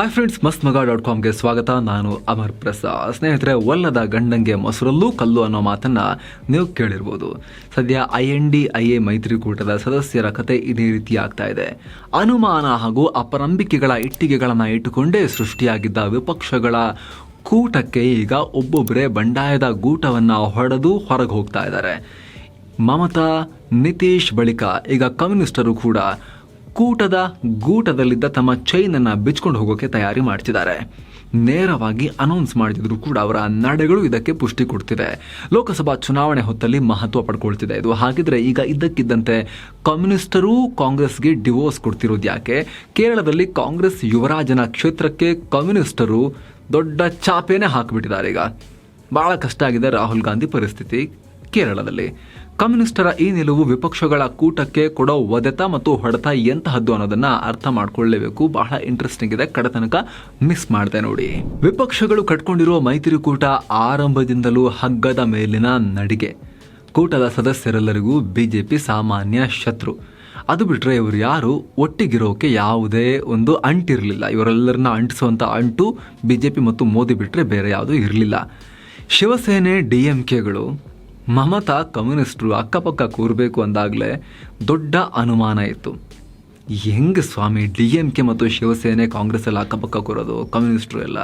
Hi friends ಮಸ್ತ್ ಮಗ dot ಕಾಮ್ಗೆ ಸ್ವಾಗತ. ನಾನು ಅಮರ್ ಪ್ರಸಾದ್. ಸ್ನೇಹಿತರೆ, ಒಲ್ಲದ ಗಂಡಂಗೆ ಮೊಸರಲ್ಲೂ ಕಲ್ಲು ಅನ್ನೋ ಮಾತನ್ನು ನೀವು ಕೇಳಿರ್ಬೋದು. ಸದ್ಯ I N D I A ಮೈತ್ರಿಕೂಟದ ಸದಸ್ಯರ ಕತೆ ಇದೇ ರೀತಿ ಆಗ್ತಾ ಇದೆ. ಅನುಮಾನ ಹಾಗೂ ಅಪನಂಬಿಕೆಗಳ ಇಟ್ಟಿಗೆಗಳನ್ನು ಇಟ್ಟುಕೊಂಡೇ ಸೃಷ್ಟಿಯಾಗಿದ್ದ ವಿಪಕ್ಷಗಳ ಕೂಟಕ್ಕೆ ಈಗ ಒಬ್ಬೊಬ್ಬರೇ ಬಂಡಾಯದ ಗೂಟವನ್ನು ಹೊಡೆದು ಹೊರಗೆ ಹೋಗ್ತಾ ಇದ್ದಾರೆ. ಮಮತಾ, ನಿತೀಶ್ ಬಳಿಕ ಈಗ ಕಮ್ಯುನಿಸ್ಟರು ಕೂಡ ಕೂಟದ ಗೂಟದಲ್ಲಿದ್ದ ತಮ್ಮ ಚೈನನ್ನು ಬಿಚ್ಕೊಂಡು ಹೋಗೋಕೆ ತಯಾರಿ ಮಾಡ್ತಿದ್ದಾರೆ. ನೇರವಾಗಿ ಅನೌನ್ಸ್ ಮಾಡಿದ್ರು ಕೂಡ ಅವರ ನಡೆಗಳು ಇದಕ್ಕೆ ಪುಷ್ಟಿ ಕೊಡ್ತಿದೆ. ಲೋಕಸಭಾ ಚುನಾವಣೆ ಹೊತ್ತಲ್ಲಿ ಮಹತ್ವ ಪಡ್ಕೊಳ್ತಿದೆ. ಇದು ಹಾಗಿದ್ರೆ ಈಗ ಇದ್ದಕ್ಕಿದ್ದಂತೆ ಕಮ್ಯುನಿಸ್ಟರು ಕಾಂಗ್ರೆಸ್ಗೆ ಡಿವೋರ್ಸ್ ಕೊಡ್ತಿರೋದು ಯಾಕೆ? ಕೇರಳದಲ್ಲಿ ಕಾಂಗ್ರೆಸ್ ಯುವರಾಜನ ಕ್ಷೇತ್ರಕ್ಕೆ ಕಮ್ಯುನಿಸ್ಟರು ದೊಡ್ಡ ಚಾಪೇನೆ ಹಾಕಿಬಿಟ್ಟಿದ್ದಾರೆ ಈಗ. ಬಹಳ ಕಷ್ಟ ಆಗಿದೆ ರಾಹುಲ್ ಗಾಂಧಿ ಪರಿಸ್ಥಿತಿ ಕೇರಳದಲ್ಲಿ. ಕಮ್ಯುನಿಸ್ಟರ ಈ ನಿಲುವು ವಿಪಕ್ಷಗಳ ಕೂಟಕ್ಕೆ ಕೊಡೋ ಒದೆತ ಮತ್ತು ಹೊಡೆತ ಎಂತಹದ್ದು ಅನ್ನೋದನ್ನ ಅರ್ಥ ಮಾಡ್ಕೊಳ್ಳೇಬೇಕು. ಬಹಳ ಇಂಟ್ರೆಸ್ಟಿಂಗ್ ಇದೆ. ಕಡೆ ತನಕ ಮಿಸ್ ಮಾಡಿದೆ ನೋಡಿ. ವಿಪಕ್ಷಗಳು ಕಟ್ಕೊಂಡಿರುವ ಮೈತ್ರಿಕೂಟ ಆರಂಭದಿಂದಲೂ ಹಗ್ಗದ ಮೇಲಿನ ನಡಿಗೆ. ಕೂಟದ ಸದಸ್ಯರೆಲ್ಲರಿಗೂ ಬಿಜೆಪಿ ಸಾಮಾನ್ಯ ಶತ್ರು. ಅದು ಬಿಟ್ರೆ ಇವರು ಯಾರು? ಒಟ್ಟಿಗಿರೋಕೆ ಯಾವುದೇ ಒಂದು ಅಂಟಿರಲಿಲ್ಲ. ಇವರೆಲ್ಲರನ್ನ ಅಂಟಿಸುವಂಥ ಅಂಟು ಬಿಜೆಪಿ ಮತ್ತು ಮೋದಿ ಬಿಟ್ರೆ ಬೇರೆ ಯಾವುದೂ ಇರಲಿಲ್ಲ. ಶಿವಸೇನೆ ಡಿ ಎಂ ಕೆಗಳು ಮಮತಾ ಕಮ್ಯುನಿಸ್ಟ್ರು ಅಕ್ಕಪಕ್ಕ ಕೂರಬೇಕು ಅಂದಾಗಲೇ ದೊಡ್ಡ ಅನುಮಾನ ಇತ್ತು. ಹೆಂಗೆ ಸ್ವಾಮಿ ಡಿ ಎಂ ಕೆ ಮತ್ತು ಶಿವಸೇನೆ ಕಾಂಗ್ರೆಸ್ ಎಲ್ಲ ಅಕ್ಕಪಕ್ಕ ಕೂರೋದು ಕಮ್ಯುನಿಸ್ಟ್ರು ಎಲ್ಲ?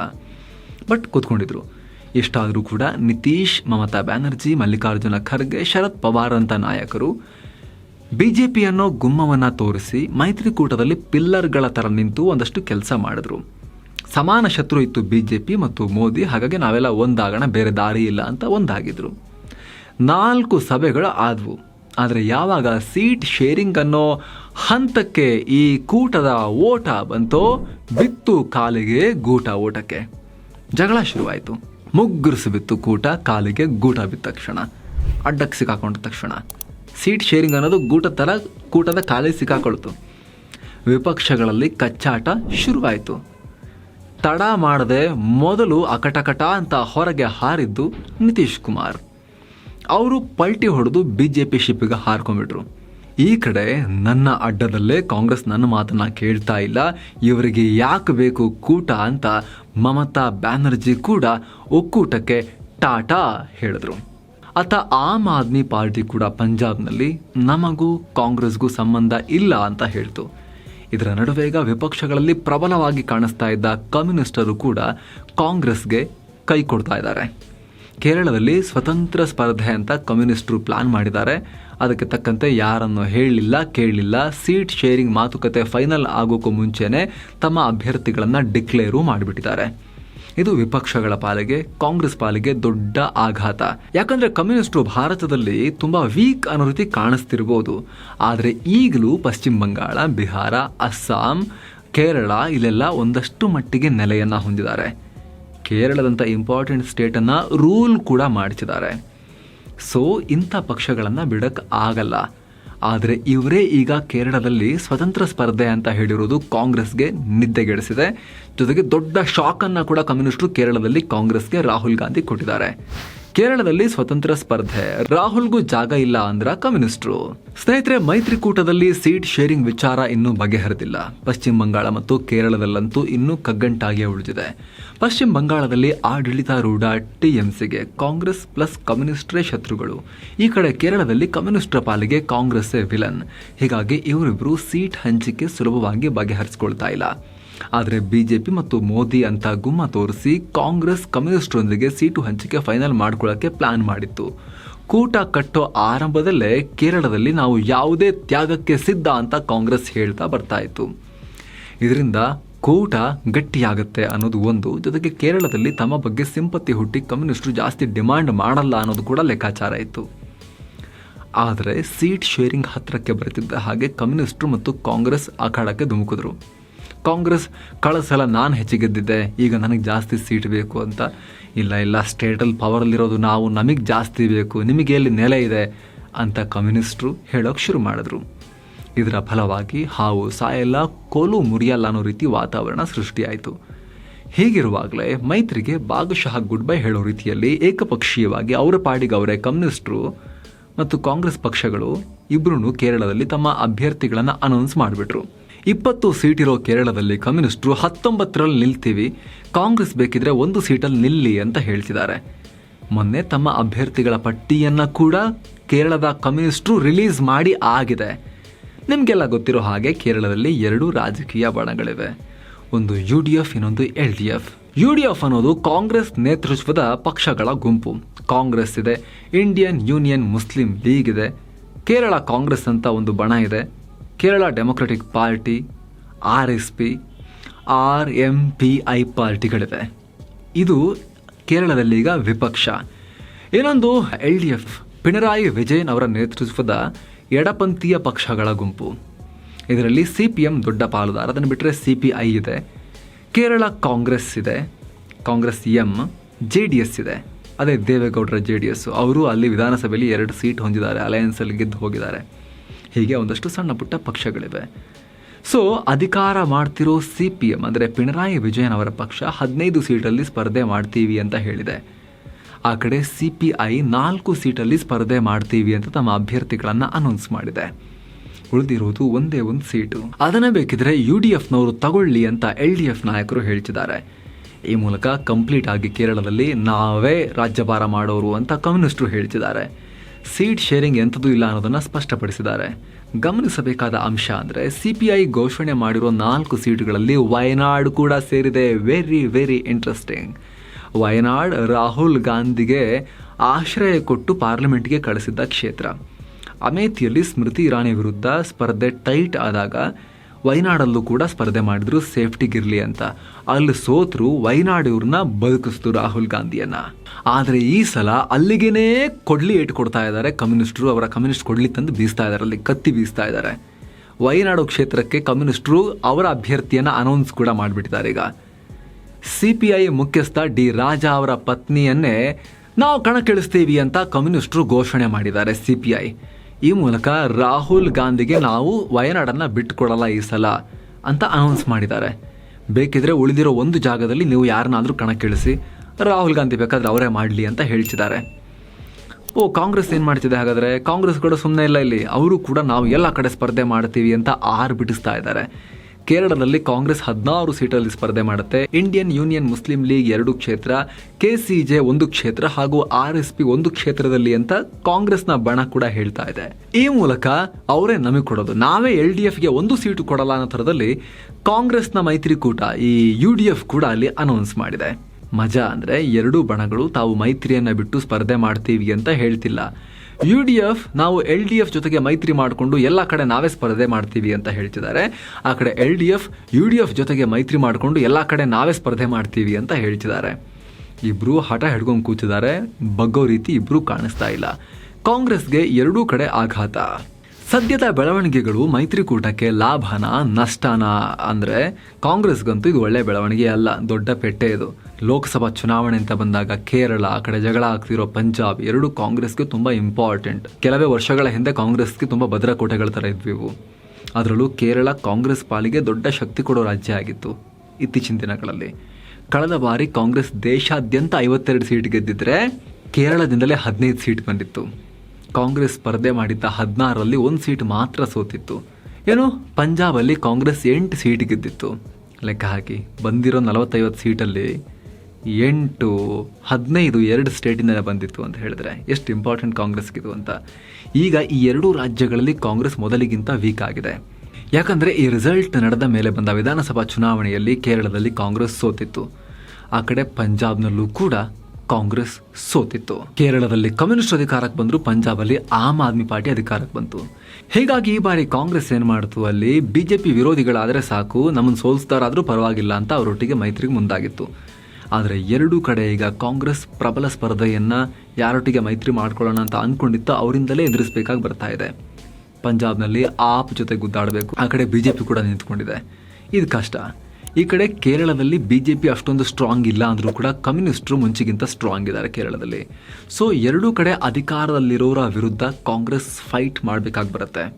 ಬಟ್ ಕೂತ್ಕೊಂಡಿದ್ರು. ಎಷ್ಟಾದರೂ ಕೂಡ ನಿತೀಶ್, ಮಮತಾ ಬ್ಯಾನರ್ಜಿ, ಮಲ್ಲಿಕಾರ್ಜುನ ಖರ್ಗೆ, ಶರದ್ ಪವಾರ್ ಅಂತ ನಾಯಕರು ಬಿ ಜೆ ಪಿ ಅನ್ನೋ ಗುಮ್ಮವನ್ನು ತೋರಿಸಿ ಮೈತ್ರಿಕೂಟದಲ್ಲಿ ಪಿಲ್ಲರ್ಗಳ ಥರ ನಿಂತು ಒಂದಷ್ಟು ಕೆಲಸ ಮಾಡಿದ್ರು. ಸಮಾನ ಶತ್ರು ಇತ್ತು ಬಿಜೆಪಿ ಮತ್ತು ಮೋದಿ, ಹಾಗಾಗಿ ನಾವೆಲ್ಲ ಒಂದಾಗೋಣ, ಬೇರೆ ದಾರಿ ಇಲ್ಲ ಅಂತ ಒಂದಾಗಿದ್ರು. ನಾಲ್ಕು ಸಭೆಗಳು ಆದವು. ಆದರೆ ಯಾವಾಗ ಸೀಟ್ ಶೇರಿಂಗ್ ಅನ್ನೋ ಹಂತಕ್ಕೆ ಈ ಕೂಟದ ಓಟ ಬಂತೋ ಬಿತ್ತು ಕಾಲಿಗೆ ಗೂಟ ಓಟಕ್ಕೆ. ಜಗಳ ಶುರುವಾಯಿತು. ಮುಗ್ಗುರಿಸಿ ಬಿತ್ತು ಕೂಟ, ಕಾಲಿಗೆ ಗೂಟ ಬಿದ್ದ ತಕ್ಷಣ. ಅಡ್ಡಕ್ಕೆ ಸಿಕ್ಕಾಕೊಂಡ ತಕ್ಷಣ. ಸೀಟ್ ಶೇರಿಂಗ್ ಅನ್ನೋದು ಗೂಟ ಥರ ಕೂಟದ ಕಾಲಿಗೆ ಸಿಕ್ಕಾಕೊಳ್ತು. ವಿಪಕ್ಷಗಳಲ್ಲಿ ಕಚ್ಚಾಟ ಶುರುವಾಯಿತು. ತಡ ಮಾಡದೆ ಮೊದಲು ಅಕಟಕಟ ಅಂತ ಹೊರಗೆ ಹಾರಿದ್ದು ನಿತೀಶ್ ಕುಮಾರ್. ಅವರು ಪಲ್ಟಿ ಹೊಡೆದು ಬಿ ಜೆ ಪಿ ಶಿಪ್ಪಿಗೆ ಹಾರ್ಕೊಂಡ್ಬಿಟ್ರು. ಈ ಕಡೆ ನನ್ನ ಅಡ್ಡದಲ್ಲೇ ಕಾಂಗ್ರೆಸ್ ನನ್ನ ಮಾತನ್ನ ಕೇಳ್ತಾ ಇಲ್ಲ, ಇವರಿಗೆ ಯಾಕೆ ಬೇಕು ಕೂಟ ಅಂತ ಮಮತಾ ಬ್ಯಾನರ್ಜಿ ಕೂಡ ಒಕ್ಕೂಟಕ್ಕೆ ಟಾಟಾ ಹೇಳಿದ್ರು. ಆತ ಆಮ್ ಆದ್ಮಿ ಪಾರ್ಟಿ ಕೂಡ ಪಂಜಾಬ್ನಲ್ಲಿ ನಮಗೂ ಕಾಂಗ್ರೆಸ್ಗೂ ಸಂಬಂಧ ಇಲ್ಲ ಅಂತ ಹೇಳ್ತು. ಇದರ ನಡುವೆಗ ವಿಪಕ್ಷಗಳಲ್ಲಿ ಪ್ರಬಲವಾಗಿ ಕಾಣಿಸ್ತಾ ಇದ್ದ ಕಮ್ಯುನಿಸ್ಟರು ಕೂಡ ಕಾಂಗ್ರೆಸ್ಗೆ ಕೈ ಕೊಡ್ತಾ ಇದ್ದಾರೆ. ಕೇರಳದಲ್ಲಿ ಸ್ವತಂತ್ರ ಸ್ಪರ್ಧೆ ಅಂತ ಕಮ್ಯುನಿಸ್ಟರು ಪ್ಲಾನ್ ಮಾಡಿದ್ದಾರೆ. ಅದಕ್ಕೆ ತಕ್ಕಂತೆ ಯಾರನ್ನು ಹೇಳಲಿಲ್ಲ, ಕೇಳಲಿಲ್ಲ. ಸೀಟ್ ಶೇರಿಂಗ್ ಮಾತುಕತೆ ಫೈನಲ್ ಆಗೋಕ್ಕೂ ಮುಂಚೆನೇ ತಮ್ಮ ಅಭ್ಯರ್ಥಿಗಳನ್ನು ಡಿಕ್ಲೇರು ಮಾಡಿಬಿಟ್ಟಿದ್ದಾರೆ. ಇದು ವಿಪಕ್ಷಗಳ ಪಾಲಿಗೆ, ಕಾಂಗ್ರೆಸ್ ಪಾಲಿಗೆ ದೊಡ್ಡ ಆಘಾತ. ಯಾಕಂದ್ರೆ ಕಮ್ಯುನಿಸ್ಟರು ಭಾರತದಲ್ಲಿ ತುಂಬಾ ವೀಕ್ ಅನ್ನೋ ರೀತಿ ಕಾಣಿಸ್ತಿರ್ಬೋದು. ಆದರೆ ಈಗಲೂ ಪಶ್ಚಿಮ ಬಂಗಾಳ, ಬಿಹಾರ, ಅಸ್ಸಾಂ, ಕೇರಳ, ಇಲ್ಲೆಲ್ಲ ಒಂದಷ್ಟು ಮಟ್ಟಿಗೆ ನೆಲೆಯನ್ನು ಹೊಂದಿದ್ದಾರೆ. ಕೇರಳದಂಥ ಇಂಪಾರ್ಟೆಂಟ್ ಸ್ಟೇಟನ್ನು ರೂಲ್ ಕೂಡ ಮಾಡಿಸಿದ್ದಾರೆ. ಸೊ ಇಂಥ ಪಕ್ಷಗಳನ್ನು ಬಿಡಕ್ಕೆ ಆಗಲ್ಲ. ಆದರೆ ಇವರೇ ಈಗ ಕೇರಳದಲ್ಲಿ ಸ್ವತಂತ್ರ ಸ್ಪರ್ಧೆ ಅಂತ ಹೇಳಿರೋದು ಕಾಂಗ್ರೆಸ್ಗೆ ನಿದ್ದೆಗೆಡಿಸಿದೆ. ಜೊತೆಗೆ ದೊಡ್ಡ ಶಾಕನ್ನು ಕೂಡ ಕಮ್ಯುನಿಸ್ಟರು ಕೇರಳದಲ್ಲಿ ಕಾಂಗ್ರೆಸ್ಗೆ ರಾಹುಲ್ ಗಾಂಧಿ ಕೊಟ್ಟಿದ್ದಾರೆ. ಕೇರಳದಲ್ಲಿ ಸ್ವತಂತ್ರ ಸ್ಪರ್ಧೆ. ರಾಹುಲ್ಗೂ ಜಾಗ ಇಲ್ಲ ಅಂದ್ರ ಕಮ್ಯುನಿಸ್ಟ್ರು. ಸ್ನೇಹಿತರೆ, ಮೈತ್ರಿಕೂಟದಲ್ಲಿ ಸೀಟ್ ಶೇರಿಂಗ್ ವಿಚಾರ ಇನ್ನೂ ಬಗೆಹರಿದಿಲ್ಲ. ಪಶ್ಚಿಮ ಬಂಗಾಳ ಮತ್ತು ಕೇರಳದಲ್ಲಂತೂ ಇನ್ನೂ ಕಗ್ಗಂಟಾಗಿಯೇ ಉಳಿದಿದೆ. ಪಶ್ಚಿಮ ಬಂಗಾಳದಲ್ಲಿ ಆಡಳಿತಾರೂಢ ಟಿಎಂಸಿಗೆ ಕಾಂಗ್ರೆಸ್ ಪ್ಲಸ್ ಕಮ್ಯುನಿಸ್ಟ್ರೇ ಶತ್ರುಗಳು. ಈ ಕಡೆ ಕೇರಳದಲ್ಲಿ ಕಮ್ಯುನಿಸ್ಟ್ರ ಪಾಲಿಗೆ ಕಾಂಗ್ರೆಸ್ಸೇ ವಿಲನ್. ಹೀಗಾಗಿ ಇವರಿಬ್ಬರು ಸೀಟ್ ಹಂಚಿಕೆ ಸುಲಭವಾಗಿ ಬಗೆಹರಿಸಿಕೊಳ್ತಾ ಇಲ್ಲ. ಆದರೆ ಬಿಜೆಪಿ ಮತ್ತು ಮೋದಿ ಅಂತ ಗುಮ್ಮ ತೋರಿಸಿ ಕಾಂಗ್ರೆಸ್ ಕಮ್ಯುನಿಸ್ಟ್ರೊಂದಿಗೆ ಸೀಟು ಹಂಚಿಕೆ ಫೈನಲ್ ಮಾಡ್ಕೊಳ್ಳೋಕೆ ಪ್ಲಾನ್ ಮಾಡಿತ್ತು. ಕೂಟ ಕಟ್ಟೋ ಆರಂಭದಲ್ಲೇ ಕೇರಳದಲ್ಲಿ ನಾವು ಯಾವುದೇ ತ್ಯಾಗಕ್ಕೆ ಸಿದ್ಧ ಅಂತ ಕಾಂಗ್ರೆಸ್ ಹೇಳ್ತಾ ಬರ್ತಾ ಇತ್ತು. ಇದರಿಂದ ಕೂಟ ಗಟ್ಟಿಯಾಗುತ್ತೆ ಅನ್ನೋದು ಒಂದು. ಜೊತೆಗೆ ಕೇರಳದಲ್ಲಿ ತಮ್ಮ ಬಗ್ಗೆ ಸಿಂಪತಿ ಹುಟ್ಟಿ ಕಮ್ಯುನಿಸ್ಟ್ರು ಜಾಸ್ತಿ ಡಿಮ್ಯಾಂಡ್ ಮಾಡಲ್ಲ ಅನ್ನೋದು ಕೂಡ ಲೆಕ್ಕಾಚಾರ ಇತ್ತು. ಆದರೆ ಸೀಟ್ ಶೇರಿಂಗ್ ಹತ್ತಿರಕ್ಕೆ ಬರ್ತಿದ್ದ ಹಾಗೆ ಕಮ್ಯುನಿಸ್ಟ್ರು ಮತ್ತು ಕಾಂಗ್ರೆಸ್ ಅಖಾಡಕ್ಕೆ ಧುಮುಕಿದ್ರು. ಕಾಂಗ್ರೆಸ್, ಕಳಸಲ ಸಲ ನಾನು ಹೆಚ್ಚಿಗೆದ್ದಿದ್ದೆ ಈಗ ನನಗೆ ಜಾಸ್ತಿ ಸೀಟ್ ಬೇಕು ಅಂತ. ಇಲ್ಲ ಇಲ್ಲ ಸ್ಟೇಟಲ್ಲಿ ಪವರಲ್ಲಿರೋದು ನಾವು ನಮಗೆ ಜಾಸ್ತಿ ಬೇಕು, ನಿಮಗೆ ಎಲ್ಲಿ ನೆಲೆ ಇದೆ ಅಂತ ಕಮ್ಯುನಿಸ್ಟ್ರು ಹೇಳೋಕೆ ಶುರು ಮಾಡಿದ್ರು. ಇದರ ಫಲವಾಗಿ ಹಾವು ಸಾಯಲ್ಲ ಕೋಲು ಮುರಿಯಲ್ಲ ಅನ್ನೋ ರೀತಿ ವಾತಾವರಣ ಸೃಷ್ಟಿಯಾಯಿತು. ಹೀಗಿರುವಾಗಲೇ ಮೈತ್ರಿಗೆ ಭಾಗಶಃ ಗುಡ್ ಬೈ ಹೇಳೋ ರೀತಿಯಲ್ಲಿ ಏಕಪಕ್ಷೀಯವಾಗಿ ಅವರ ಪಾಡಿಗೆ ಅವರೇ ಕಮ್ಯುನಿಸ್ಟ್ರು ಮತ್ತು ಕಾಂಗ್ರೆಸ್ ಪಕ್ಷಗಳು ಇಬ್ಬರೂ ಕೇರಳದಲ್ಲಿ ತಮ್ಮ ಅಭ್ಯರ್ಥಿಗಳನ್ನು ಅನೌನ್ಸ್ ಮಾಡಿಬಿಟ್ರು. ಇಪ್ಪತ್ತು ಸೀಟ್ ಇರೋ ಕೇರಳದಲ್ಲಿ ಕಮ್ಯುನಿಸ್ಟರು ಹತ್ತೊಂಬತ್ತರಲ್ಲಿ ನಿಲ್ತೀವಿ, ಕಾಂಗ್ರೆಸ್ ಬೇಕಿದ್ರೆ ಒಂದು ಸೀಟಲ್ಲಿ ನಿಲ್ಲಿ ಅಂತ ಹೇಳ್ತಿದ್ದಾರೆ. ಮೊನ್ನೆ ತಮ್ಮ ಅಭ್ಯರ್ಥಿಗಳ ಪಟ್ಟಿಯನ್ನು ಕೂಡ ಕೇರಳದ ಕಮ್ಯುನಿಸ್ಟರು ರಿಲೀಸ್ ಮಾಡಿ ಆಗಿದೆ. ನಿಮಗೆಲ್ಲ ಗೊತ್ತಿರೋ ಹಾಗೆ ಕೇರಳದಲ್ಲಿ ಎರಡು ರಾಜಕೀಯ ಬಣಗಳಿವೆ. ಒಂದು ಯು ಡಿ ಎಫ್ ಇನ್ನೊಂದು L D F U D F ಅನ್ನೋದು ಕಾಂಗ್ರೆಸ್ ನೇತೃತ್ವದ ಪಕ್ಷಗಳ ಗುಂಪು. ಕಾಂಗ್ರೆಸ್ ಇದೆ ಇಂಡಿಯನ್ ಯೂನಿಯನ್ ಮುಸ್ಲಿಂ ಲೀಗ್ ಇದೆ. ಕೇರಳ ಕಾಂಗ್ರೆಸ್ ಅಂತ ಒಂದು ಬಣ ಇದೆ. Kerala democratic party R S P R M P I ಪಾರ್ಟಿಗಳಿವೆ. ಇದು ಕೇರಳದಲ್ಲಿ ಈಗ ವಿಪಕ್ಷ. ಇನ್ನೊಂದು L D F Pinarayi Vijayan ಅವರ ನೇತೃತ್ವದ ಎಡಪಂಥೀಯ ಪಕ್ಷಗಳ ಗುಂಪು. ಇದರಲ್ಲಿ ಸಿ ಪಿ ಎಂ ದೊಡ್ಡ ಪಾಲುದಾರ. ಅದನ್ನು ಬಿಟ್ಟರೆ ಸಿ ಪಿ ಐ ಇದೆ. ಕೇರಳ ಕಾಂಗ್ರೆಸ್ ಇದೆ. Congress M, J D S ಇದೆ. ಅದೇ ದೇವೇಗೌಡರ ಜೆ ಡಿ ಎಸ್. ಅವರು ಅಲ್ಲಿ ವಿಧಾನಸಭೆಯಲ್ಲಿ ಎರಡು ಸೀಟ್ ಹೊಂದಿದ್ದಾರೆ. ಅಲಯನ್ಸಲ್ಲಿ ಗೆದ್ದು ಹೋಗಿದ್ದಾರೆ. ಹೀಗೆ ಒಂದಷ್ಟು ಸಣ್ಣ ಪುಟ್ಟ ಪಕ್ಷಗಳಿವೆ. ಸೊ ಅಧಿಕಾರ ಮಾಡ್ತಿರೋ ಸಿ ಪಿ ಎಂ ಅಂದರೆ ಪಿಣರಾಯಿ ವಿಜಯನ್ ಅವರ ಪಕ್ಷ ಹದಿನೈದು ಸೀಟಲ್ಲಿ ಸ್ಪರ್ಧೆ ಮಾಡ್ತೀವಿ ಅಂತ ಹೇಳಿದೆ. ಆ ಕಡೆ ಸಿ ಪಿ ಐ ನಾಲ್ಕು ಸೀಟಲ್ಲಿ ಸ್ಪರ್ಧೆ ಮಾಡ್ತೀವಿ ಅಂತ ತಮ್ಮ ಅಭ್ಯರ್ಥಿಗಳನ್ನು ಅನೌನ್ಸ್ ಮಾಡಿದೆ. ಉಳಿದಿರುವುದು ಒಂದೇ ಒಂದು ಸೀಟು. ಅದನ್ನ ಬೇಕಿದ್ರೆ ಯು ಡಿ ಎಫ್ನವರು ತಗೊಳ್ಳಿ ಅಂತ ಎಲ್ ಡಿ ಎಫ್ ನಾಯಕರು ಹೇಳ್ತಿದ್ದಾರೆ. ಈ ಮೂಲಕ ಕಂಪ್ಲೀಟ್ ಆಗಿ ಕೇರಳದಲ್ಲಿ ನಾವೇ ರಾಜ್ಯಭಾರ ಮಾಡೋರು ಅಂತ ಕಮ್ಯುನಿಸ್ಟರು ಹೇಳ್ತಿದ್ದಾರೆ. ಸೀಟ್ ಶೇರಿಂಗ್ ಎಂಥದ್ದು ಇಲ್ಲ ಅನ್ನೋದನ್ನ ಸ್ಪಷ್ಟಪಡಿಸಿದ್ದಾರೆ. ಗಮನಿಸಬೇಕಾದ ಅಂಶ ಅಂದರೆ ಸಿ ಪಿ ಐ ಘೋಷಣೆ ಮಾಡಿರೋ ನಾಲ್ಕು ಸೀಟುಗಳಲ್ಲಿ ವಯನಾಡ್ ಕೂಡ ಸೇರಿದೆ. Very very interesting Wayanad Rahul ಗಾಂಧಿಗೆ ಆಶ್ರಯ ಕೊಟ್ಟು ಪಾರ್ಲಿಮೆಂಟ್ಗೆ ಕಳಿಸಿದ್ದ ಕ್ಷೇತ್ರ. ಅಮೇಥಿಯಲ್ಲಿ ಸ್ಮೃತಿ ಇರಾನಿ ವಿರುದ್ಧ ಸ್ಪರ್ಧೆ ಟೈಟ್ ಆದಾಗ ವಯನಾಡಲ್ಲೂ ಕೂಡ ಸ್ಪರ್ಧೆ ಮಾಡಿದ್ರು ಸೇಫ್ಟಿಗಿರಲಿ ಅಂತ. ಅಲ್ಲಿ ಸೋತರು ವಯನಾಡ್ ಇವ್ರನ್ನ ಬದುಕಿಸ್ತು ರಾಹುಲ್ ಗಾಂಧಿಯನ್ನ. ಆದರೆ ಈ ಸಲ ಅಲ್ಲಿಗೇನೆ ಕೊಡ್ಲಿ ಇಟ್ಕೊಡ್ತಾ ಕೊಡ್ತಾ ಇದ್ದಾರೆ ಕಮ್ಯುನಿಸ್ಟರು, ಅವರ ಕಮ್ಯುನಿಸ್ಟ್ ಕೊಡ್ಲಿ ತಂದು ಬೀಸ್ತಾ ಇದ್ದಾರೆ ಅಲ್ಲಿ ಕತ್ತಿ ಬೀಸ್ತಾ ಇದ್ದಾರೆ ವೈನಾಡು ಕ್ಷೇತ್ರಕ್ಕೆ ಕಮ್ಯುನಿಸ್ಟರು ಅವರ ಅಭ್ಯರ್ಥಿಯನ್ನ ಅನೌನ್ಸ್ ಕೂಡ ಮಾಡಿಬಿಟ್ಟಿದ್ದಾರೆ ಈಗ. ಸಿ ಪಿ ಐ ಮುಖ್ಯಸ್ಥ ಡಿ ರಾಜ ಅವರ ಪತ್ನಿಯನ್ನೇ ನಾವು ಕಣಕ್ಕಿಳಿಸ್ತೀವಿ ಅಂತ ಕಮ್ಯುನಿಸ್ಟರು ಘೋಷಣೆ ಮಾಡಿದ್ದಾರೆ ಸಿ ಪಿ ಐ ಈ ಮೂಲಕ ರಾಹುಲ್ ಗಾಂಧಿಗೆ ನಾವು ವಯನಾಡನ್ನು ಬಿಟ್ಟುಕೊಡಲ್ಲ ಈ ಸಲ ಅಂತ ಅನೌನ್ಸ್ ಮಾಡಿದ್ದಾರೆ. ಬೇಕಿದ್ರೆ ಉಳಿದಿರೋ ಒಂದು ಜಾಗದಲ್ಲಿ ನೀವು ಯಾರನ್ನಾದರೂ ಕಣಕ್ಕಿಳಿಸಿ, ರಾಹುಲ್ ಗಾಂಧಿ ಬೇಕಾದ್ರೆ ಅವರೇ ಮಾಡಲಿ ಅಂತ ಹೇಳ್ತಿದ್ದಾರೆ. ಓ, ಕಾಂಗ್ರೆಸ್ ಏನು ಮಾಡ್ತಿದೆ ಹಾಗಾದರೆ? ಕಾಂಗ್ರೆಸ್ ಕೂಡ ಸುಮ್ಮನೆ ಇಲ್ಲ ಇಲ್ಲಿ. ಅವರು ಕೂಡ ನಾವು ಎಲ್ಲ ಕಡೆ ಸ್ಪರ್ಧೆ ಮಾಡ್ತೀವಿ ಅಂತ ಆರ್ ಬಿಡಿಸ್ತಾ ಇದ್ದಾರೆ. ಕೇರಳದಲ್ಲಿ ಕಾಂಗ್ರೆಸ್ ಹದಿನಾರು ಸೀಟಲ್ಲಿ ಸ್ಪರ್ಧೆ ಮಾಡುತ್ತೆ. ಇಂಡಿಯನ್ ಯೂನಿಯನ್ ಮುಸ್ಲಿಂ ಲೀಗ್ ಎರಡು ಕ್ಷೇತ್ರ, ಕೆಸಿಜೆ ಒಂದು ಕ್ಷೇತ್ರ ಹಾಗೂ ಆರ್ ಎಸ್ ಪಿ ಒಂದು ಕ್ಷೇತ್ರದಲ್ಲಿ ಅಂತ ಕಾಂಗ್ರೆಸ್ನ ಬಣ ಕೂಡ ಹೇಳ್ತಾ ಇದೆ. ಈ ಮೂಲಕ ಅವರೇ ನಮಗೆ ಕೊಡೋದು. ನಾವೇ ಎಲ್ ಡಿ ಎಫ್ಗೆ ಒಂದು ಸೀಟು ಕೊಡಲ್ಲ ಅನ್ನೋ ಥರದಲ್ಲಿ ಕಾಂಗ್ರೆಸ್ನ ಮೈತ್ರಿಕೂಟ ಈ ಯು ಡಿ ಎಫ್ ಕೂಡ ಅಲ್ಲಿ ಅನೌನ್ಸ್ ಮಾಡಿದೆ. ಮಜಾ ಅಂದ್ರೆ ಎರಡೂ ಬಣಗಳು ತಾವು ಮೈತ್ರಿಯನ್ನ ಬಿಟ್ಟು ಸ್ಪರ್ಧೆ ಮಾಡ್ತೀವಿ ಅಂತ ಹೇಳ್ತಿಲ್ಲ. ಯು ಡಿ ಎಫ್ ನಾವು ಎಲ್ ಡಿ ಎಫ್ ಜೊತೆಗೆ ಮೈತ್ರಿ ಮಾಡಿಕೊಂಡು ಎಲ್ಲ ಕಡೆ ನಾವೇ ಸ್ಪರ್ಧೆ ಮಾಡ್ತೀವಿ ಅಂತ ಹೇಳ್ತಿದ್ದಾರೆ. ಆ ಕಡೆ L D F U D F ಜೊತೆಗೆ ಮೈತ್ರಿ ಮಾಡಿಕೊಂಡು ಎಲ್ಲ ಕಡೆ ನಾವೇ ಸ್ಪರ್ಧೆ ಮಾಡ್ತೀವಿ ಅಂತ ಹೇಳ್ತಿದ್ದಾರೆ. ಇಬ್ಬರು ಹಠ ಹಿಡ್ಕೊಂಡು ಕೂತಿದ್ದಾರೆ. ಬಗ್ಗೋ ರೀತಿ ಇಬ್ಬರೂ ಕಾಣಿಸ್ತಾ ಇಲ್ಲ. ಕಾಂಗ್ರೆಸ್ಗೆ ಎರಡೂ ಕಡೆ ಆಘಾತ. ಸದ್ಯದ ಬೆಳವಣಿಗೆಗಳು ಮೈತ್ರಿಕೂಟಕ್ಕೆ ಲಾಭನ ನಷ್ಟನ ಅಂದರೆ ಕಾಂಗ್ರೆಸ್ಗಂತೂ ಇದು ಒಳ್ಳೆ ಬೆಳವಣಿಗೆ ಅಲ್ಲ. ದೊಡ್ಡ ಪೆಟ್ಟೆ ಇದು. ಲೋಕಸಭಾ ಚುನಾವಣೆ ಅಂತ ಬಂದಾಗ ಕೇರಳ, ಆ ಕಡೆ ಜಗಳ ಆಗ್ತಿರೋ ಪಂಜಾಬ್ ಎರಡು ಕಾಂಗ್ರೆಸ್ಗೆ ತುಂಬಾ ಇಂಪಾರ್ಟೆಂಟ್ ಕೆಲವೇ ವರ್ಷಗಳ ಹಿಂದೆ ಕಾಂಗ್ರೆಸ್ಗೆ ತುಂಬಾ ಭದ್ರಕೋಟೆಗಳ ತರ ಇದ್ವಿ ಇವು ಅದರಲ್ಲೂ ಕೇರಳ ಕಾಂಗ್ರೆಸ್ ಪಾಲಿಗೆ ದೊಡ್ಡ ಶಕ್ತಿ ಕೊಡೋ ರಾಜ್ಯ ಆಗಿತ್ತು ಇತ್ತೀಚಿನ ದಿನಗಳಲ್ಲಿ. ಕಳೆದ ಬಾರಿ ಕಾಂಗ್ರೆಸ್ ದೇಶಾದ್ಯಂತ ಐವತ್ತೆರಡು ಸೀಟ್ ಗೆದ್ದಿದ್ರೆ ಕೇರಳದಿಂದಲೇ ಹದಿನೈದು ಸೀಟ್ ಬಂದಿತ್ತು. ಕಾಂಗ್ರೆಸ್ ಸ್ಪರ್ಧೆ ಮಾಡಿದ್ದ ಹದಿನಾರರಲ್ಲಿ ಒಂದು ಸೀಟ್ ಮಾತ್ರ ಸೋತಿತ್ತು. ಏನು? ಪಂಜಾಬಲ್ಲಿ ಕಾಂಗ್ರೆಸ್ ಎಂಟು ಸೀಟ್ ಗೆದ್ದಿತ್ತು. ಲೆಕ್ಕ ಹಾಕಿ, ಬಂದಿರೋ ನಲವತ್ತೈವತ್ತು ಸೀಟಲ್ಲಿ ಎಂಟು, ಹದಿನೈದು, ಎರಡು ಸ್ಟೇಟಿಂದ ಬಂದಿತ್ತು ಅಂತ ಹೇಳಿದ್ರೆ ಎಷ್ಟು ಇಂಪಾರ್ಟೆಂಟ್ ಕಾಂಗ್ರೆಸ್ಗಿದು ಅಂತ. ಈಗ ಈ ಎರಡೂ ರಾಜ್ಯಗಳಲ್ಲಿ ಕಾಂಗ್ರೆಸ್ ಮೊದಲಿಗಿಂತ ವೀಕ್ ಆಗಿದೆ. ಯಾಕಂದರೆ ಈ ರಿಸಲ್ಟ್ ನಡೆದ ಮೇಲೆ ಬಂದ ವಿಧಾನಸಭಾ ಚುನಾವಣೆಯಲ್ಲಿ ಕೇರಳದಲ್ಲಿ ಕಾಂಗ್ರೆಸ್ ಸೋತಿತ್ತು. ಆ ಕಡೆ ಪಂಜಾಬ್ನಲ್ಲೂ ಕೂಡ ಕಾಂಗ್ರೆಸ್ ಸೋತಿತ್ತು. ಕೇರಳದಲ್ಲಿ ಕಮ್ಯುನಿಸ್ಟ್ ಅಧಿಕಾರಕ್ಕೆ ಬಂದ್ರು ಪಂಜಾಬಲ್ಲಿ ಆಮ್ ಆದ್ಮಿ ಪಾರ್ಟಿ ಅಧಿಕಾರಕ್ಕೆ ಬಂತು. ಹೀಗಾಗಿ ಈ ಬಾರಿ ಕಾಂಗ್ರೆಸ್ ಏನು ಮಾಡ್ತು ಅಲ್ಲಿ ಬಿಜೆಪಿ ವಿರೋಧಿಗಳಾದರೆ ಸಾಕು, ನಮ್ಮನ್ನು ಸೋಲಿಸ್ತಾರಾದರೂ ಪರವಾಗಿಲ್ಲ ಅಂತ ಅವರೊಟ್ಟಿಗೆ ಮೈತ್ರಿಗೆ ಮುಂದಾಗಿತ್ತು. ಆದರೆ ಎರಡೂ ಕಡೆ ಈಗ ಕಾಂಗ್ರೆಸ್ ಪ್ರಬಲ ಸ್ಪರ್ಧೆಯನ್ನು ಯಾರೊಟ್ಟಿಗೆ ಮೈತ್ರಿ ಮಾಡ್ಕೊಳ್ಳೋಣ ಅಂತ ಅಂದ್ಕೊಂಡಿತ್ತು ಅವರಿಂದಲೇ ಎದುರಿಸಬೇಕಾಗಿ ಬರ್ತಾ ಇದೆ. ಪಂಜಾಬ್ನಲ್ಲಿ ಆಪ್ ಜೊತೆ ಗುದ್ದಾಡಬೇಕು. ಆ ಕಡೆ ಬಿಜೆಪಿ ಕೂಡ ನಿಂತ್ಕೊಂಡಿದೆ. ಇದು ಕಷ್ಟ. ಈ ಕಡೆ ಕೇರಳದಲ್ಲಿ ಬಿ ಜೆ ಪಿ ಅಷ್ಟೊಂದು ಸ್ಟ್ರಾಂಗ್ ಇಲ್ಲ ಅಂದರೂ ಕೂಡ ಕಮ್ಯುನಿಸ್ಟ್ರು ಮುಂಚೆಗಿಂತ ಸ್ಟ್ರಾಂಗ್ ಇದ್ದಾರೆ ಕೇರಳದಲ್ಲಿ. ಸೊ ಎರಡೂ ಕಡೆ ಅಧಿಕಾರದಲ್ಲಿರೋರ ವಿರುದ್ಧ ಕಾಂಗ್ರೆಸ್ ಫೈಟ್ ಮಾಡಬೇಕಾಗಿ ಬರುತ್ತೆ.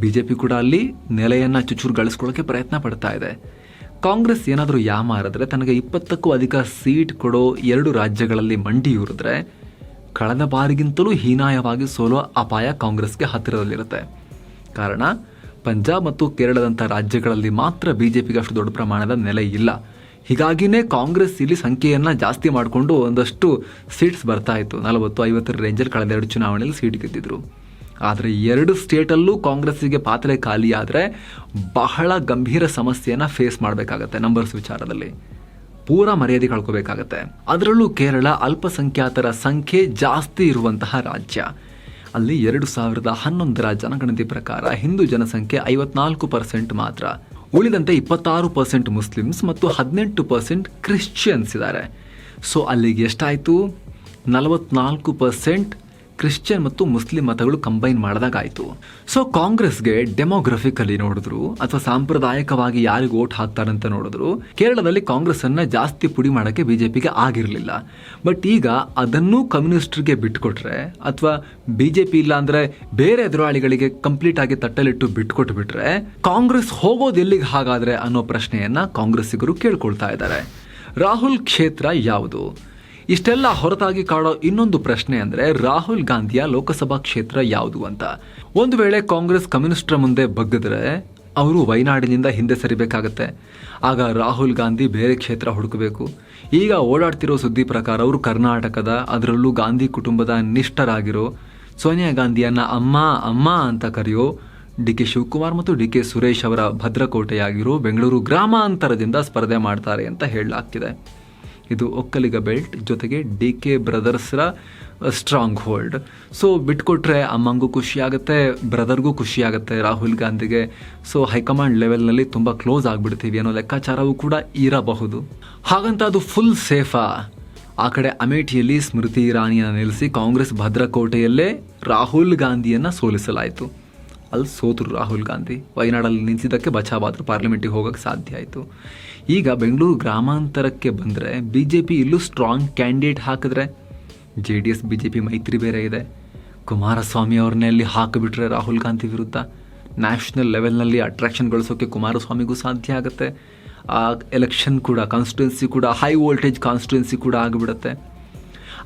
ಬಿಜೆಪಿ ಕೂಡ ಅಲ್ಲಿ ನೆಲೆಯನ್ನು ಚುಚ್ಚುರು ಗಳಿಸ್ಕೊಳ್ಳೋಕ್ಕೆ ಪ್ರಯತ್ನ ಪಡ್ತಾ ಇದೆ. ಕಾಂಗ್ರೆಸ್ ಏನಾದರೂ ಯಾಮಾರಿದ್ರೆ ತನಗೆ ಇಪ್ಪತ್ತಕ್ಕೂ ಅಧಿಕ ಸೀಟ್ ಕೊಡೋ ಎರಡು ರಾಜ್ಯಗಳಲ್ಲಿ ಮಂಡಿಯೂರಿದ್ರೆ ಕಳೆದ ಬಾರಿಗಿಂತಲೂ ಹೀನಾಯವಾಗಿ ಸೋಲುವ ಅಪಾಯ ಕಾಂಗ್ರೆಸ್ಗೆ ಹತ್ತಿರದಲ್ಲಿರುತ್ತೆ. ಕಾರಣ, ಪಂಜಾಬ್ ಮತ್ತು ಕೇರಳದಂಥ ರಾಜ್ಯಗಳಲ್ಲಿ ಮಾತ್ರ ಬಿಜೆಪಿಗೆ ಅಷ್ಟು ದೊಡ್ಡ ಪ್ರಮಾಣದ ನೆಲೆ ಇಲ್ಲ. ಹೀಗಾಗಿನೇ ಕಾಂಗ್ರೆಸ್ ಇಲ್ಲಿ ಸಂಖ್ಯೆಯನ್ನು ಜಾಸ್ತಿ ಮಾಡಿಕೊಂಡು ಒಂದಷ್ಟು ಸೀಟ್ಸ್ ಬರ್ತಾ ಇತ್ತು. ನಲವತ್ತು, ಐವತ್ತರ ರೇಂಜಲ್ಲಿ ಕಳೆದ ಎರಡು ಚುನಾವಣೆಯಲ್ಲಿ ಸೀಟ್ ಗೆದ್ದಿದ್ರು. ಆದರೆ ಎರಡು ಸ್ಟೇಟಲ್ಲೂ ಕಾಂಗ್ರೆಸ್ಸಿಗೆ ಪಾತ್ರೆ ಖಾಲಿಯಾದರೆ ಬಹಳ ಗಂಭೀರ ಸಮಸ್ಯೆಯನ್ನು ಫೇಸ್ ಮಾಡಬೇಕಾಗತ್ತೆ ನಂಬರ್ಸ್ ವಿಚಾರದಲ್ಲಿ. ಪೂರ ಮರ್ಯಾದೆ ಕಳ್ಕೋಬೇಕಾಗತ್ತೆ. ಅದರಲ್ಲೂ ಕೇರಳ ಅಲ್ಪಸಂಖ್ಯಾತರ ಸಂಖ್ಯೆ ಜಾಸ್ತಿ ಇರುವಂತಹ ರಾಜ್ಯ. ಅಲ್ಲಿ ಎರಡು ಸಾವಿರದ ಹನ್ನೊಂದರ ಜನಗಣತಿ ಪ್ರಕಾರ ಹಿಂದೂ ಜನಸಂಖ್ಯೆ ಐವತ್ನಾಲ್ಕು ಪರ್ಸೆಂಟ್ ಮಾತ್ರ. ಉಳಿದಂತೆ ಇಪ್ಪತ್ತಾರು ಪರ್ಸೆಂಟ್ ಮುಸ್ಲಿಮ್ಸ್ ಮತ್ತು ಹದಿನೆಂಟು ಪರ್ಸೆಂಟ್ ಕ್ರಿಶ್ಚಿಯನ್ಸ್ ಇದ್ದಾರೆ. ಸೊ ಅಲ್ಲಿಗೆ ಎಷ್ಟಾಯಿತು? ನಲವತ್ನಾಲ್ಕು ಪರ್ಸೆಂಟ್ ಕ್ರಿಶ್ಚಿಯನ್ ಮತ್ತು ಮುಸ್ಲಿಂ ಮತಗಳು ಕಂಬೈನ್ ಮಾಡಿದಾಗಾಯಿತು ಸೊ ಕಾಂಗ್ರೆಸ್ಗೆ ಡೆಮೋಗ್ರಫಿಕಲಿ ನೋಡಿದ್ರು, ಅಥವಾ ಸಾಂಪ್ರದಾಯಿಕವಾಗಿ ಯಾರಿಗೆ ಓಟ್ ಹಾಕ್ತಾರಂತ ನೋಡಿದ್ರು, ಕೇರಳದಲ್ಲಿ ಕಾಂಗ್ರೆಸ್ ಅನ್ನ ಜಾಸ್ತಿ ಪುಡಿ ಮಾಡೋಕ್ಕೆ ಬಿಜೆಪಿಗೆ ಆಗಿರಲಿಲ್ಲ. ಬಟ್ ಈಗ ಅದನ್ನೂ ಕಮ್ಯುನಿಸ್ಟ್ರಿಗೆ ಬಿಟ್ಕೊಟ್ರೆ, ಅಥವಾ ಬಿಜೆಪಿ ಇಲ್ಲ ಅಂದ್ರೆ ಬೇರೆ ಎದುರಾಳಿಗಳಿಗೆ ಕಂಪ್ಲೀಟ್ ಆಗಿ ತಟ್ಟಲಿಟ್ಟು ಬಿಟ್ಕೊಟ್ಟು ಬಿಟ್ರೆ ಕಾಂಗ್ರೆಸ್ ಹೋಗೋದು ಎಲ್ಲಿಗೆ ಹಾಗಾದ್ರೆ ಅನ್ನೋ ಪ್ರಶ್ನೆಯನ್ನ ಕಾಂಗ್ರೆಸ್ಸಿಗರು ಕೇಳ್ಕೊಳ್ತಾ ಇದ್ದಾರೆ. ರಾಹುಲ್ ಕ್ಷೇತ್ರ ಯಾವುದು? ಇಷ್ಟೆಲ್ಲ ಹೊರತಾಗಿ ಕಾಡೋ ಇನ್ನೊಂದು ಪ್ರಶ್ನೆ ಅಂದ್ರೆ ರಾಹುಲ್ ಗಾಂಧಿಯ ಲೋಕಸಭಾ ಕ್ಷೇತ್ರ ಯಾವುದು ಅಂತ. ಒಂದು ವೇಳೆ ಕಾಂಗ್ರೆಸ್ ಕಮ್ಯುನಿಸ್ಟರ ಮುಂದೆ ಬಗ್ಗಿದ್ರೆ ಅವರು ವೈನಾಡಿನಿಂದ ಹಿಂದೆ ಸರಿಬೇಕಾಗತ್ತೆ. ಆಗ ರಾಹುಲ್ ಗಾಂಧಿ ಬೇರೆ ಕ್ಷೇತ್ರ ಹುಡುಕಬೇಕು. ಈಗ ಓಡಾಡ್ತಿರೋ ಸುದ್ದಿ ಪ್ರಕಾರ ಅವರು ಕರ್ನಾಟಕದ, ಅದರಲ್ಲೂ ಗಾಂಧಿ ಕುಟುಂಬದ ನಿಷ್ಠರಾಗಿರೋ ಸೋನಿಯಾ ಗಾಂಧಿಯನ್ನ ಅಮ್ಮ ಅಮ್ಮ ಅಂತ ಕರೆಯೋ ಡಿ ಕೆ ಶಿವಕುಮಾರ್ ಮತ್ತು ಡಿ ಕೆ ಸುರೇಶ್ ಅವರ ಭದ್ರಕೋಟೆಯಾಗಿರೋ ಬೆಂಗಳೂರು ಗ್ರಾಮಾಂತರದಿಂದ ಸ್ಪರ್ಧೆ ಮಾಡ್ತಾರೆ ಅಂತ ಹೇಳಲಾಗ್ತಿದೆ. ಇದು ಒಕ್ಕಲಿಗ ಬೆಲ್ಟ್, ಜೊತೆಗೆ ಡಿ ಕೆ ಬ್ರದರ್ಸ್ರ ಸ್ಟ್ರಾಂಗ್ ಹೋಲ್ಡ್ ಸೊ ಬಿಟ್ಕೊಟ್ರೆ ಅಮ್ಮಂಗೂ ಖುಷಿ ಆಗುತ್ತೆ ಬ್ರದರ್ಗೂ ಖುಷಿಯಾಗುತ್ತೆ ರಾಹುಲ್ ಗಾಂಧಿಗೆ. ಸೊ ಹೈಕಮಾಂಡ್ ಲೆವೆಲ್ನಲ್ಲಿ ತುಂಬ ಕ್ಲೋಸ್ ಆಗಿಬಿಡ್ತೀವಿ ಅನ್ನೋ ಲೆಕ್ಕಾಚಾರವೂ ಕೂಡ ಇರಬಹುದು. ಹಾಗಂತ ಅದು ಫುಲ್ ಸೇಫಾ? ಆ ಕಡೆ ಅಮೇಠಿಯಲ್ಲಿ ಸ್ಮೃತಿ ಇರಾನಿಯನ್ನು ನಿಲ್ಲಿಸಿ ಕಾಂಗ್ರೆಸ್ ಭದ್ರಕೋಟೆಯಲ್ಲೇ ರಾಹುಲ್ ಗಾಂಧಿಯನ್ನು ಸೋಲಿಸಲಾಯಿತು. ಅಲ್ಲಿ ಸೋತರು ರಾಹುಲ್ ಗಾಂಧಿ ವಯನಾಡಲ್ಲಿ ನಿಂತಿದ್ದಕ್ಕೆ ಬಚಾವಾದ್ರು ಪಾರ್ಲಿಮೆಂಟಿಗೆ ಹೋಗೋಕ್ಕೆ ಸಾಧ್ಯ ಆಯಿತು. ಈಗ ಬೆಂಗಳೂರು ಗ್ರಾಮಾಂತರಕ್ಕೆ ಬಂದರೆ ಬಿ ಜೆ ಪಿ ಇಲ್ಲೂ ಸ್ಟ್ರಾಂಗ್ ಕ್ಯಾಂಡಿಡೇಟ್ ಹಾಕಿದ್ರೆ J D S B J P ಮೈತ್ರಿ ಬೇರೆ ಇದೆ. ಕುಮಾರಸ್ವಾಮಿ ಅವ್ರನ್ನೇ ಅಲ್ಲಿ ಹಾಕಿಬಿಟ್ರೆ ರಾಹುಲ್ ಗಾಂಧಿ ವಿರುದ್ಧ. ನ್ಯಾಷನಲ್ ಲೆವೆಲ್ನಲ್ಲಿ ಅಟ್ರಾಕ್ಷನ್ ಗಳಿಸೋಕೆ ಕುಮಾರಸ್ವಾಮಿಗೂ ಸಾಧ್ಯ ಆಗುತ್ತೆ. ಆ ಎಲೆಕ್ಷನ್ ಕೂಡ ಕಾನ್ಸ್ಟಿಟ್ಯುನ್ಸಿ ಕೂಡ ಹೈ ವೋಲ್ಟೇಜ್ ಕಾನ್ಸ್ಟಿಟ್ಯುನ್ಸಿ ಕೂಡ ಆಗಿಬಿಡುತ್ತೆ.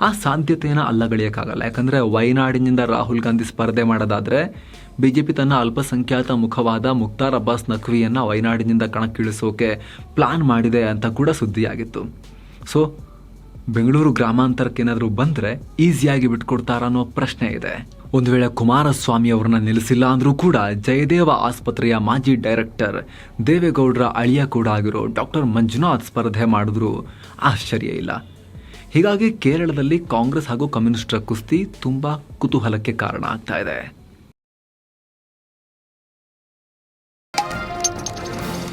ಆ ಸಾಧ್ಯತೆಯನ್ನು ಅಲ್ಲಗಳೆಯೋಕ್ಕಾಗಲ್ಲ ಯಾಕಂದರೆ ವಯನಾಡಿನಿಂದ ರಾಹುಲ್ ಗಾಂಧಿ ಸ್ಪರ್ಧೆ ಮಾಡೋದಾದರೆ ಬಿ ಜೆ ಪಿ ತನ್ನ ಅಲ್ಪಸಂಖ್ಯಾತ ಮುಖವಾದ ಮುಕ್ತಾರ್ ಅಬ್ಬಾಸ್ ನಖ್ವಿಯನ್ನು ವಯನಾಡಿನಿಂದ ಕಣಕ್ಕಿಳಿಸೋಕೆ ಪ್ಲಾನ್ ಮಾಡಿದೆ ಅಂತ ಕೂಡ ಸುದ್ದಿಯಾಗಿತ್ತು. ಸೊ, ಬೆಂಗಳೂರು ಗ್ರಾಮಾಂತರಕ್ಕೆ ಏನಾದರೂ ಬಂದರೆ ಈಸಿಯಾಗಿ ಬಿಟ್ಕೊಡ್ತಾರ ಅನ್ನೋ ಪ್ರಶ್ನೆ ಇದೆ. ಒಂದು ವೇಳೆ ಕುಮಾರಸ್ವಾಮಿ ಅವರನ್ನ ನಿಲ್ಲಿಸಿಲ್ಲ ಅಂದರೂ ಕೂಡ ಜಯದೇವ ಆಸ್ಪತ್ರೆಯ ಮಾಜಿ ಡೈರೆಕ್ಟರ್ ದೇವೇಗೌಡರ ಅಳಿಯ ಕೂಡ ಆಗಿರೋ ಡಾಕ್ಟರ್ ಮಂಜುನಾಥ್ ಸ್ಪರ್ಧೆ ಮಾಡಿದ್ರೂ ಆಶ್ಚರ್ಯ ಇಲ್ಲ. ಹೀಗಾಗಿ ಕೇರಳದಲ್ಲಿ ಕಾಂಗ್ರೆಸ್ ಹಾಗೂ ಕಮ್ಯುನಿಸ್ಟರ ಕುಸ್ತಿ ತುಂಬಾ ಕುತೂಹಲಕ್ಕೆ ಕಾರಣ ಆಗ್ತಾ ಇದೆ.